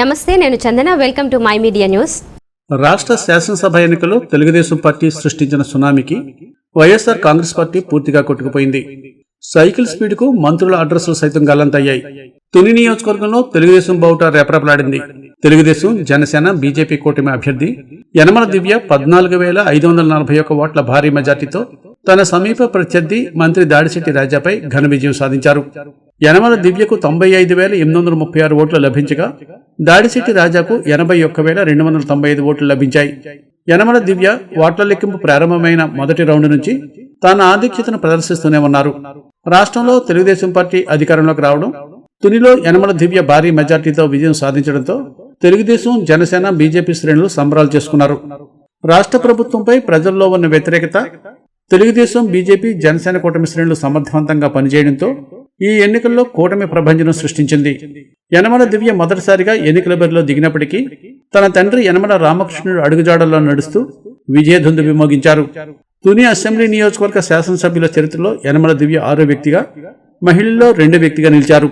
నమస్తే నేను Chandana. Welcome to my media news రాష్ట్ర శాసనసభ ఎన్నికలు తెలుగుదేశం పార్టీ సృష్టించిన సునామీకి వైఎస్ఆర్ కాంగ్రెస్ పార్టీ పూర్తిగా కొట్టుకుపోయింది. సైకిల్ స్పీడ్కు మంత్రుల అడ్రస్లు సైతం గల్లంతయ్యాయి తుని నియోజకవర్గంలో తెలుగుదేశం బౌట రేపరపలాడింది. తెలుగుదేశం జనసేన బీజేపీ కూటమి అభ్యర్థి యనమల దివ్య పద్నాలుగు వేల ఐదు వందల నలభై ఒక ఓట్ల భారీ మెజార్టీతో తన సమీప ప్రత్యర్థి మంత్రి దాడిశెట్టి రాజాపై ఘన విజయం సాధించారు. యనమల దివ్యకు తొంభై ఐదు వేల ఎనిమిది వందల ముప్పై ఆరు ఓట్లు లభించగా దాడిశెట్టి రాజాకు ఎనభై ఒక్క వేల రెండు వందల తొంభై ఐదు ఓట్లు లభించాయి. యనమల దివ్య ఓట్ల లెక్కింపు ప్రారంభమైన మొదటి రౌండ్ నుంచి తన ఆధిక్యతను ప్రదర్శిస్తూనే ఉన్నారు. రాష్ట్రంలో తెలుగుదేశం పార్టీ అధికారంలోకి రావడం తునిలో యనమల దివ్య భారీ మెజార్టీతో విజయం సాధించడంతో తెలుగుదేశం జనసేన బీజేపీ శ్రేణులు సంబరాలు చేసుకున్నారు. రాష్ట్ర ప్రభుత్వంపై ప్రజల్లో ఉన్న వ్యతిరేకత తెలుగుదేశం బీజేపీ జనసేన కూటమి శ్రేణులు సమర్థవంతంగా పనిచేయడంతో ఈ ఎన్నికల్లో కూటమి ప్రభంజనం సృష్టించింది. యనమల దివ్య మొదటిసారిగా ఎన్నికల బరిలో దిగినప్పటికీ తన తండ్రి యనమల రామకృష్ణుడు అడుగుజాడల్లో నడుస్తూ విజయధుందు విమోగించారు. తుని అసెంబ్లీ నియోజకవర్గ శాసనసభ్యుల చరిత్రలో యనమల దివ్య ఆరో వ్యక్తిగా మహిళల్లో రెండో వ్యక్తిగా నిలిచారు.